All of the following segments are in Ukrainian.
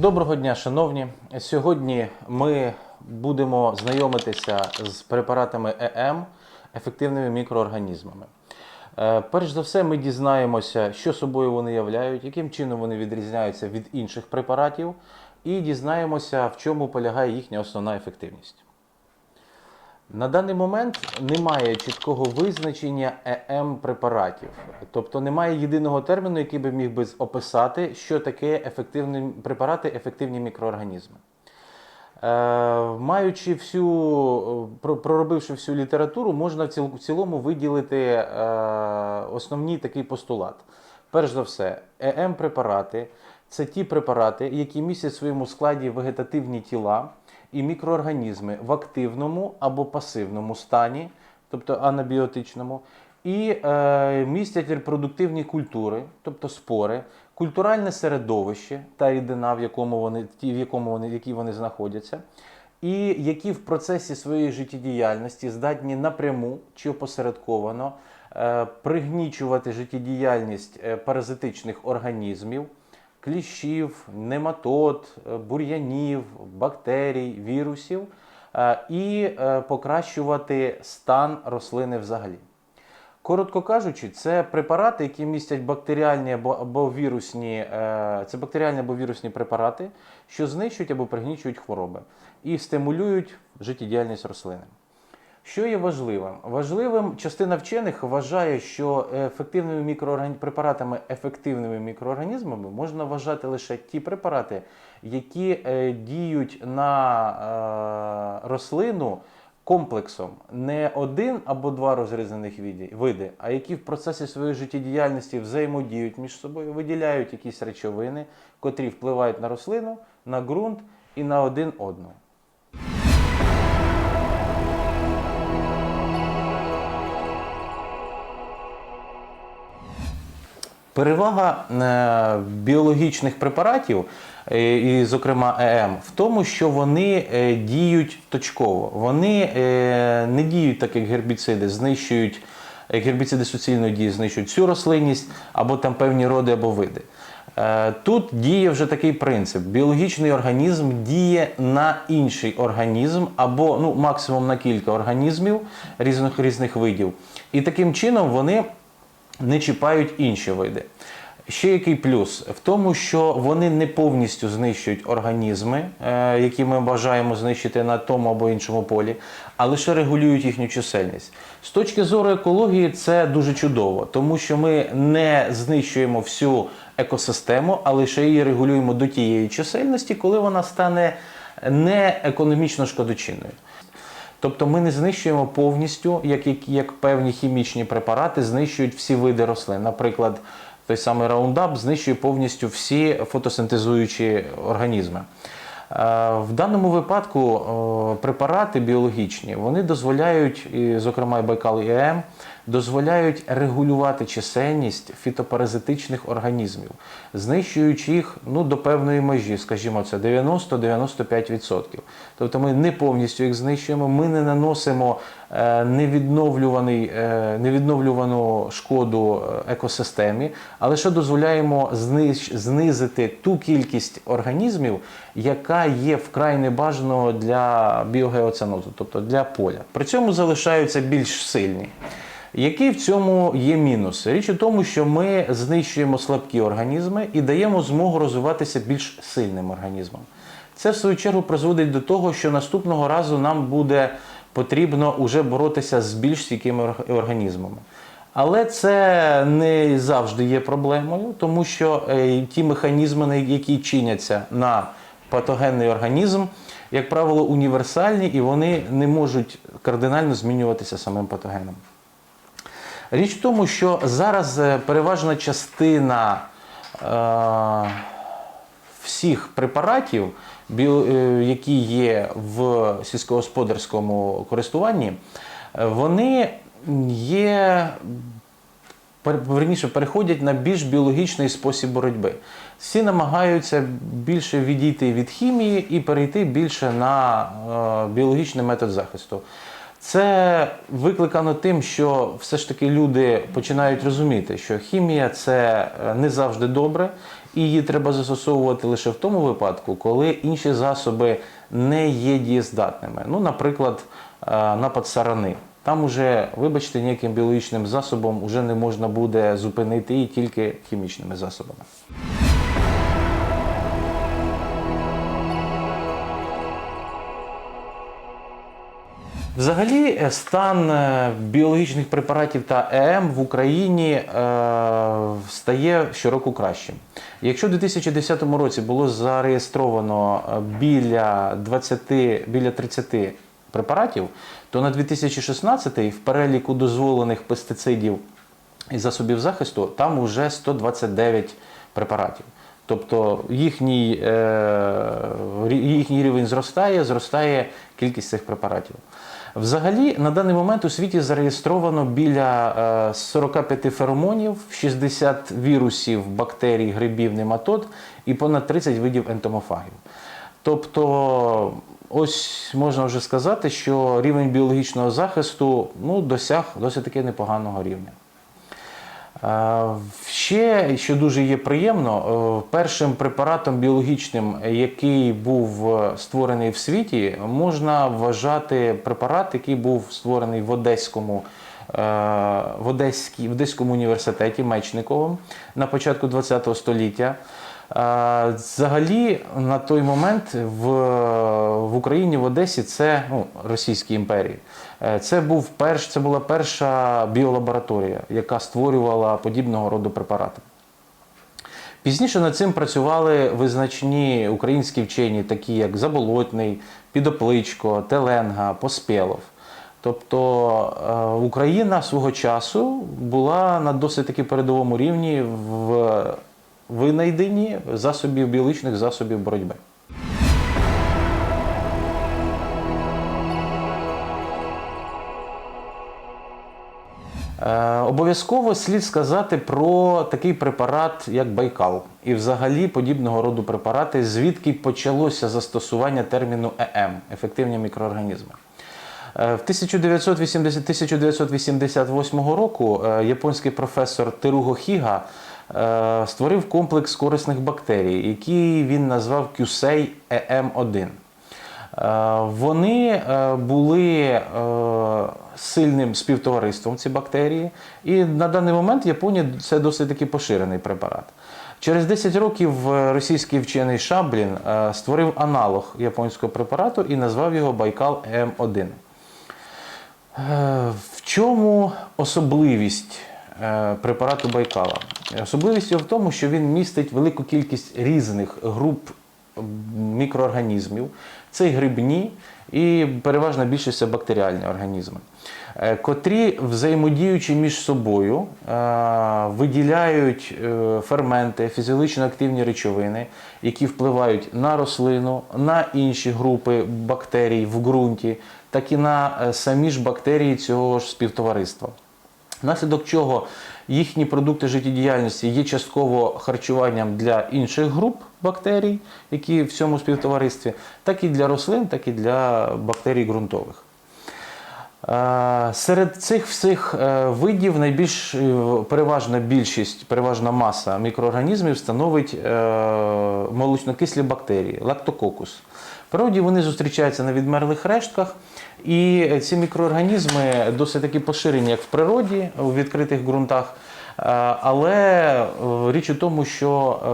Доброго дня, шановні. Сьогодні ми будемо знайомитися з препаратами ЕМ, ефективними мікроорганізмами. Е, Перш за все, ми дізнаємося, що собою вони являють, яким чином вони відрізняються від інших препаратів, і дізнаємося, в чому полягає їхня основна ефективність. На даний момент немає чіткого визначення ЕМ препаратів, тобто немає єдиного терміну, який би міг би описати, що таке ефективні препарати, ефективні мікроорганізми. Е, маючи всю, проробивши всю літературу, можна в цілому виділити е, основні такий постулат. Перш за все, ЕМ препарати це ті препарати, які містять в своєму складі вегетативні тіла і мікроорганізми в активному або пасивному стані, тобто анабіотичному, і е, містять репродуктивні культури, тобто спори, культуральне середовище та рідина, в якому вони, ті, в якому вони, в якій вони знаходяться, і які в процесі своєї життєдіяльності здатні напряму чи опосередковано е, пригнічувати життєдіяльність е, паразитичних організмів, кліщів, нематод, е, бур'янів, бактерій, вірусів е, і е, покращувати стан рослини взагалі. Коротко кажучи, це препарати, які містять бактеріальні або, вірусні, це бактеріальні або вірусні препарати, що знищують або пригнічують хвороби і стимулюють життєдіяльність рослини. Що є важливим? Важливим частина вчених вважає, що ефективними мікроорган... препаратами, ефективними мікроорганізмами можна вважати лише ті препарати, які е, діють на е, рослину комплексом не один або два розрізаних види, а які в процесі своєї життєдіяльності взаємодіють між собою, виділяють якісь речовини, котрі впливають на рослину, на ґрунт і на один одного. Перевага е, біологічних препаратів, е, і, зокрема ЕМ, в тому, що вони е, діють точково. Вони не діють так, як гербіциди, знищують гербіциди суцільної дії, знищують всю рослинність або там певні роди або види. Тут діє вже такий принцип: біологічний організм діє на інший організм або ну, максимум на кілька організмів різних різних видів. І таким чином вони не чіпають інші види. Ще який плюс в тому, що вони не повністю знищують організми, е, які ми бажаємо знищити на тому або іншому полі, а лише регулюють їхню чисельність. З точки зору екології, це дуже чудово, тому що ми не знищуємо всю екосистему, а лише її регулюємо до тієї чисельності, коли вона стане не економічно шкодочинною. Тобто ми не знищуємо повністю, як, як, певні хімічні препарати знищують всі види рослин. Наприклад, той самий раундап знищує повністю всі фотосинтезуючі організми. Е, В даному випадку е, препарати біологічні вони дозволяють, зокрема і Байкал і ЕМ, дозволяють регулювати чисельність фітопаразитичних організмів, знищуючи їх ну, до певної межі, скажімо, це 90-95%. Тобто ми не повністю їх знищуємо, ми не наносимо е, невідновлюваний, е, невідновлювану шкоду е, екосистемі, а лише дозволяємо знизити ту кількість організмів, яка є вкрай небажаною для біогеоценозу, тобто для поля. При цьому залишаються більш сильні. Який в цьому є мінус? Річ у тому, що ми знищуємо слабкі організми і даємо змогу розвиватися більш сильним організмам. Це в свою чергу призводить до того, що наступного разу нам буде потрібно уже боротися з більш стійкими організмами. Але це не завжди є проблемою, тому що е, ті механізми, які чиняться на патогенний організм, як правило, універсальні і вони не можуть кардинально змінюватися самим патогеном. Річ в тому, що зараз е, переважна частина е, всіх препаратів, е, які є в сільськогосподарському користуванні, е, вони є верніше переходять на більш біологічний спосіб боротьби. Всі намагаються більше відійти від хімії і перейти більше на біологічний метод захисту. Це викликано тим, що все ж таки люди починають розуміти, що хімія це е, не завжди добре, і її треба застосовувати лише в тому випадку, коли інші засоби не є дієздатними. Ну, наприклад, е, напад сарани. Там уже, вибачте, ніяким біологічним засобом вже не можна буде зупинити її тільки хімічними засобами. Взагалі, е, стан е, біологічних препаратів та ЕМ в Україні е, стає щороку кращим. Якщо в 2010 році було зареєстровано е, біля 20, біля 30 препаратів, то на 2016 в переліку дозволених пестицидів і засобів захисту там вже 129 препаратів. Тобто їхній, е, їхній рівень зростає, зростає кількість цих препаратів. Взагалі, на даний момент у світі зареєстровано біля е, 45 феромонів, 60 вірусів, бактерій, грибів, нематод і понад 30 видів ентомофагів. Тобто, ось можна вже сказати, що рівень біологічного захисту ну, досяг досить таки непоганого рівня. Ще, що дуже є приємно, е, першим препаратом біологічним, який був е, створений в світі, можна вважати препарат, який був створений в Одеському, е, в Одеській, в Одеському університеті Мечниковим на початку ХХ століття. Взагалі, на той момент в, в Україні, в Одесі, це ну, Російській імперії. Е, Це, був перш, це була перша біолабораторія, яка створювала подібного роду препарати. Пізніше над цим працювали визначні українські вчені, такі як Заболотний, Підопличко, Теленга, Поспєлов. Тобто е, Україна свого часу була на досить таки передовому рівні в винайденні засобів біологічних засобів боротьби. Е, Обов'язково слід сказати про такий препарат, як Байкал, і взагалі подібного роду препарати, звідки почалося застосування терміну ЕМ ефективні мікроорганізми. Е, В 1980 1988 року е, японський професор Теруго Хіга створив комплекс корисних бактерій, який він назвав QSEI EM1. Е, Вони е, були е, сильним співтовариством ці бактерії, і на даний момент в Японії це досить таки поширений препарат. Через 10 років е, російський вчений Шаблін е, створив аналог японського препарату і назвав його Байкал М1. Е, В чому особливість е, препарату Байкала? Особливість його в тому, що він містить велику кількість різних груп мікроорганізмів. Це й грибні і переважна більшість бактеріальні організми, е, котрі, взаємодіючи між собою, е, виділяють е, ферменти, фізіологічно активні речовини, які впливають на рослину, на інші групи бактерій в ґрунті, так і на е, самі ж бактерії цього ж співтовариства. Внаслідок чого їхні продукти життєдіяльності є частково харчуванням для інших груп бактерій, які в цьому співтоваристві, так і для рослин, так і для бактерій ґрунтових. Е, Серед цих всіх е, видів найбільш е, переважна більшість, переважна маса мікроорганізмів становить молочнокислі бактерії, лактококус. Природі вони зустрічаються на відмерлих рештках, і ці мікроорганізми досить таки поширені як в природі, у відкритих ґрунтах. Е, Але е, річ у тому, що е,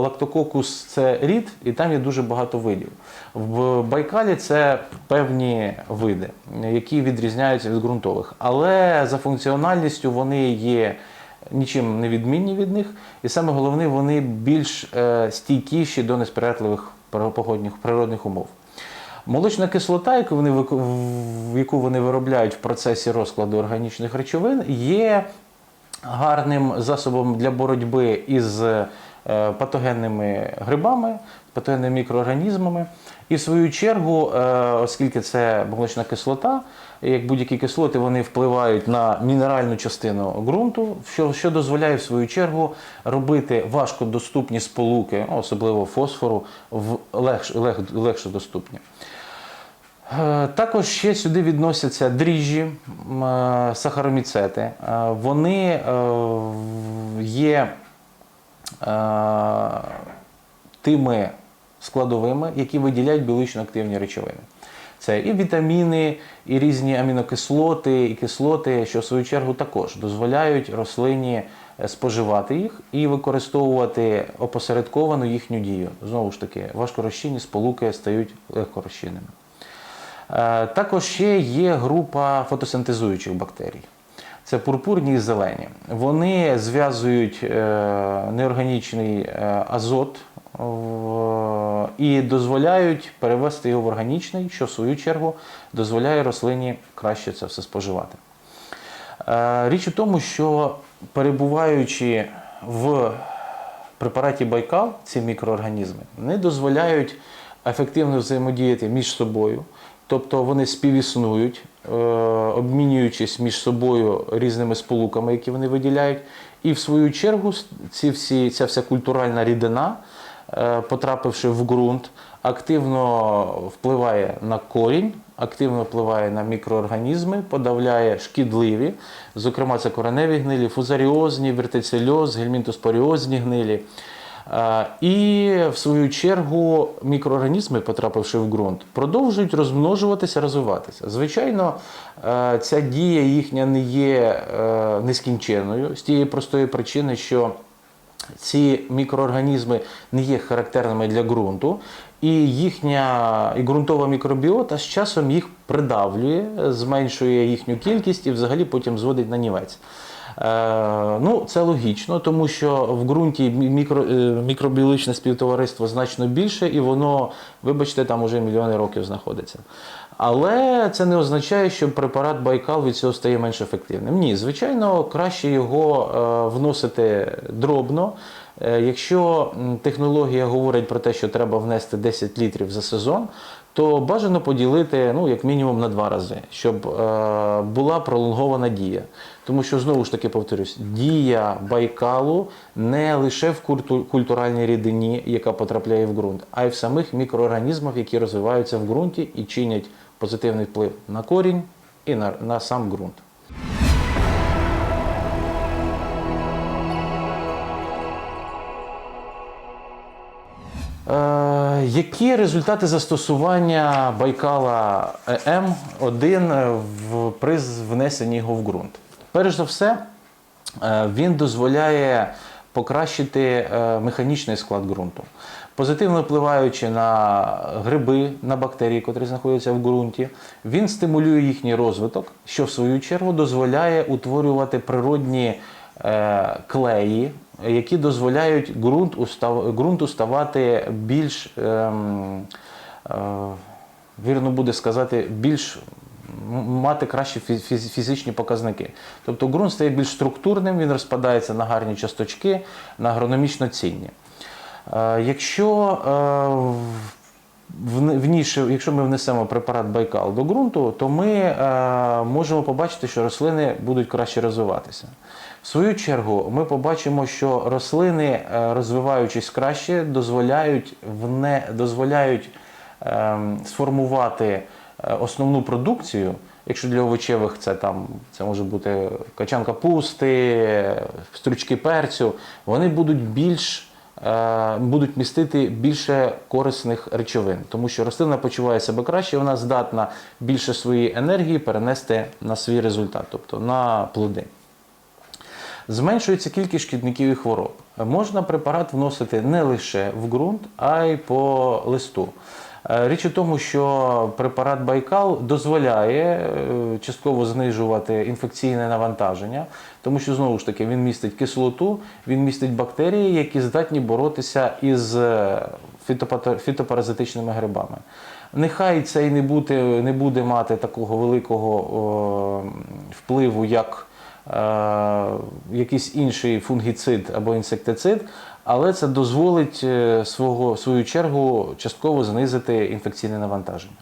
лактококус це рід, і там є дуже багато видів. В Байкалі це певні види, які відрізняються від ґрунтових. Але за функціональністю вони є нічим не відмінні від них, і саме головне, вони більш стійкіші до несприятливих погодних природних умов. Молочна кислота, яку вони, яку вони виробляють в процесі розкладу органічних речовин, є гарним засобом для боротьби із патогенними грибами, патогенними мікроорганізмами. І в свою чергу, е, оскільки це молочна кислота, як будь-які кислоти, вони впливають на мінеральну частину ґрунту, що, що дозволяє в свою чергу робити важкодоступні сполуки, ну, особливо фосфору, в легш, лег, легше доступні. Е, Також ще сюди відносяться дріжджі, е, сахароміцети. Е, Вони е, є е, тими складовими, які виділяють біологічно активні речовини. Це і вітаміни, і різні амінокислоти, і кислоти, що в свою чергу також дозволяють рослині е, споживати їх і використовувати опосередковано їхню дію. Знову ж таки, важкорозчинні сполуки стають легкорозчинними. Е, Також ще є група фотосинтезуючих бактерій. Це пурпурні і зелені. Вони зв'язують е, неорганічний е, азот і дозволяють перевести його в органічний, що в свою чергу дозволяє рослині краще це все споживати. Е, Річ у тому, що перебуваючи в препараті Байкал, ці мікроорганізми не дозволяють ефективно взаємодіяти між собою, тобто вони співіснують, обмінюючись між собою різними сполуками, які вони виділяють. І в свою чергу ці всі, ця вся культуральна рідина, е, потрапивши в ґрунт, активно впливає на корінь, активно впливає на мікроорганізми, подавляє шкідливі, зокрема, це кореневі гнилі, фузаріозні, вертицельоз, гельмінтоспоріозні гнилі. Е, І в свою чергу мікроорганізми, потрапивши в ґрунт, продовжують розмножуватися, розвиватися. Звичайно, е, ця дія їхня не є е, нескінченною з тієї простої причини, що ці мікроорганізми не є характерними для ґрунту, і їхня і ґрунтова мікробіота з часом їх придавлює, зменшує їхню кількість і взагалі потім зводить на нівець. Е, ну, це логічно, тому що в ґрунті мі- мікро, е, мікробіологічне співтовариство значно більше, і воно, вибачте, там уже мільйони років знаходиться. Але це не означає, що препарат Байкал від цього стає менш ефективним. Ні, звичайно, краще його е, вносити дробно. Е, Якщо технологія говорить про те, що треба внести 10 літрів за сезон, то бажано поділити ну, як мінімум на два рази, щоб е, була пролонгована дія. Тому що, знову ж таки повторюсь, дія Байкалу не лише в культу- культуральній рідині, яка потрапляє в ґрунт, а й в самих мікроорганізмах, які розвиваються в ґрунті і чинять позитивний вплив на корінь і на, на сам ґрунт. Які результати застосування Байкала М1 в, при внесенні його в ґрунт? Перш за все, е, він дозволяє покращити е, механічний склад ґрунту, позитивно впливаючи на гриби, на бактерії, котрі знаходяться в ґрунті. Він стимулює їхній розвиток, що в свою чергу дозволяє утворювати природні е, клеї, які дозволяють ґрунт устав, ґрунту ставати більш, ем, е, вірно буде сказати, більш мати кращі фізичні показники. Тобто ґрунт стає більш структурним, він розпадається на гарні часточки, на агрономічно цінні. Е, Якщо е, якщо ми внесемо препарат Байкал до ґрунту, то ми е, можемо побачити, що рослини будуть краще розвиватися. В свою чергу, ми побачимо, що рослини, е, розвиваючись краще, дозволяють, вне, дозволяють ем, сформувати е, основну продукцію. Якщо для овочевих це там це може бути качан капусти, стручки перцю, вони будуть більш е, будуть містити більше корисних речовин, тому що рослина почуває себе краще, вона здатна більше своєї енергії перенести на свій результат, тобто на плоди. Зменшується кількість шкідників і хвороб. Можна препарат вносити не лише в ґрунт, а й по листу. Е, Річ у тому, що препарат Байкал дозволяє е, частково знижувати інфекційне навантаження, тому що знову ж таки він містить кислоту, він містить бактерії, які здатні боротися із е, фітопаразитичними грибами. Нехай це і не буде, не буде мати такого великого впливу, як якийсь інший фунгіцид або інсектицид, але це дозволить е, свого, свою чергу частково знизити інфекційне навантаження.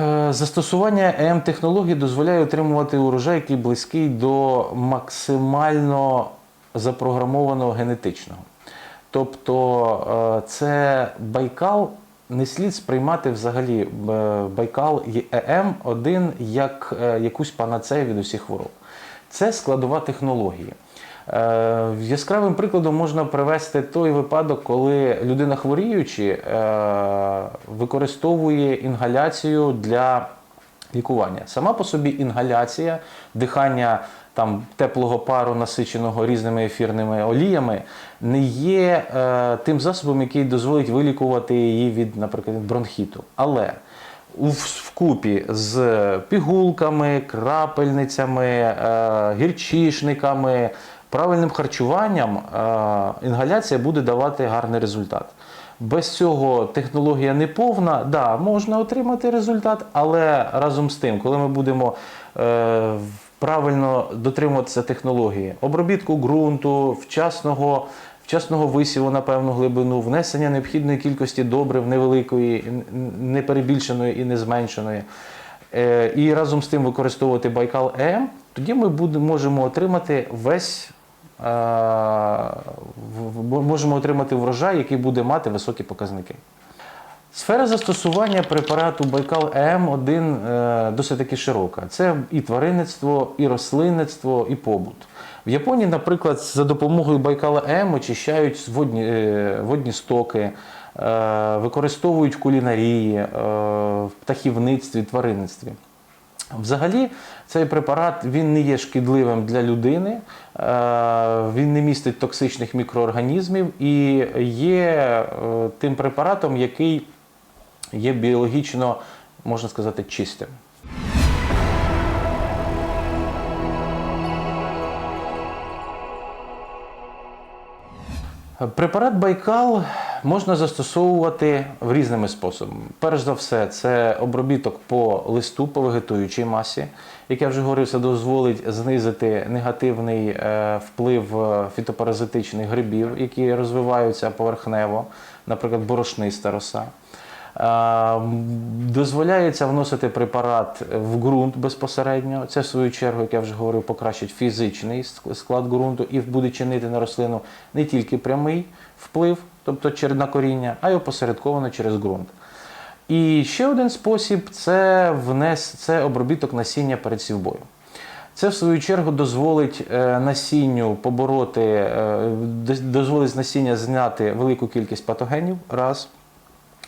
Е, Застосування ЕМ-технологій дозволяє отримувати урожай, який близький до максимально запрограмованого генетичного. Тобто е, це Байкал не слід сприймати взагалі е, Байкал і ЕМ один як е, якусь панацею від усіх хвороб. Це складова технології. Е, Яскравим прикладом можна привести той випадок, коли людина хворіючи е, використовує інгаляцію для лікування. Сама по собі інгаляція, дихання там, теплого пару, насиченого різними ефірними оліями, не є е, тим засобом, який дозволить вилікувати її від, наприклад, бронхіту. Але вкупі з пігулками, крапельницями, е, гірчишниками, правильним харчуванням е, інгаляція буде давати гарний результат. Без цього технологія не повна, да, можна отримати результат, але разом з тим, коли ми будемо е, правильно дотримуватися технології, обробітку ґрунту, вчасного, вчасного висіву на певну глибину, внесення необхідної кількості добрив невеликої, не перебільшеної і не зменшеної, е, і разом з тим використовувати Байкал М, тоді ми будемо, можемо отримати весь е, можемо отримати врожай, який буде мати високі показники. Сфера застосування препарату Байкал ЕМ1 е, досить таки широка. Це і тваринництво, і рослинництво, і побут. В Японії, наприклад, за допомогою Байкала ЕМ очищають водні, е, водні стоки, е, використовують кулінарії, е, в птахівництві, тваринництві. Взагалі, цей препарат він не є шкідливим для людини, він не містить токсичних мікроорганізмів і є тим препаратом, який є біологічно, можна сказати, чистим. Препарат Байкал можна застосовувати в різними способами. Перш за все, це обробіток по листу, по вегетуючій масі. Як я вже говорив, це дозволить знизити негативний е, вплив е, фітопаразитичних грибів, які розвиваються поверхнево, наприклад, борошниста роса. Дозволяється вносити препарат в ґрунт безпосередньо. Це, в свою чергу, як я вже говорив, покращить фізичний склад ґрунту і буде чинити на рослину не тільки прямий вплив, тобто на коріння, а й опосередковано через ґрунт. І ще один спосіб це внес це обробіток насіння перед сівбою. Це в свою чергу дозволить е, насінню побороти, е, дозволить з насіння зняти велику кількість патогенів. Раз.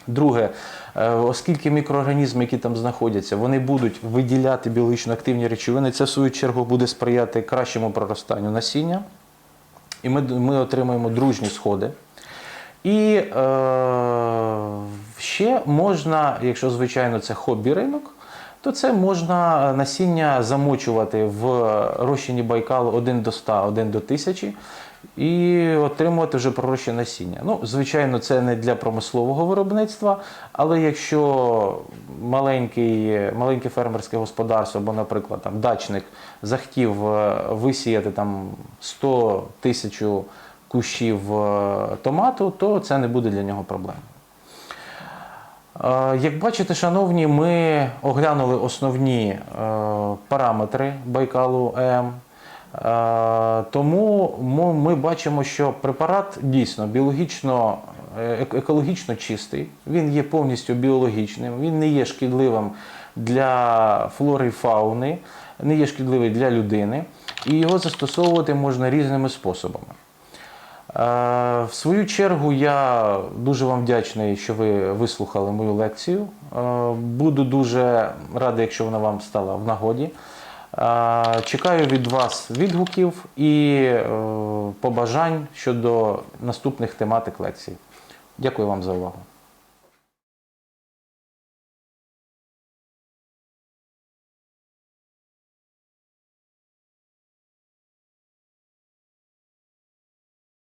Друге, е, оскільки мікроорганізми, які там знаходяться, вони будуть виділяти біологічно активні речовини, це в свою чергу буде сприяти кращому проростанню насіння. І ми, ми отримаємо дружні сходи. І е, ще можна, якщо звичайно це хобі ринок, то це можна насіння замочувати в розчині Байкалу 1 до 100, 1 до 1000 і отримувати вже пророщене насіння. Ну, звичайно, це не для промислового виробництва, але якщо маленький, маленьке фермерське господарство, або, наприклад, там, дачник захотів е, висіяти там 100 тисяч кущів е, томату, то це не буде для нього проблемою. Е, Як бачите, шановні, ми оглянули основні параметри Байкалу М. Тому ми бачимо, що препарат дійсно біологічно, е, екологічно чистий, він є повністю біологічним, він не є шкідливим для флори і фауни, не є шкідливий для людини, і його застосовувати можна різними способами. В свою чергу я дуже вам вдячний, що ви вислухали мою лекцію. Буду дуже радий, якщо вона вам стала в нагоді. Чекаю від вас відгуків і е, побажань щодо наступних тематик лекцій. Дякую вам за увагу.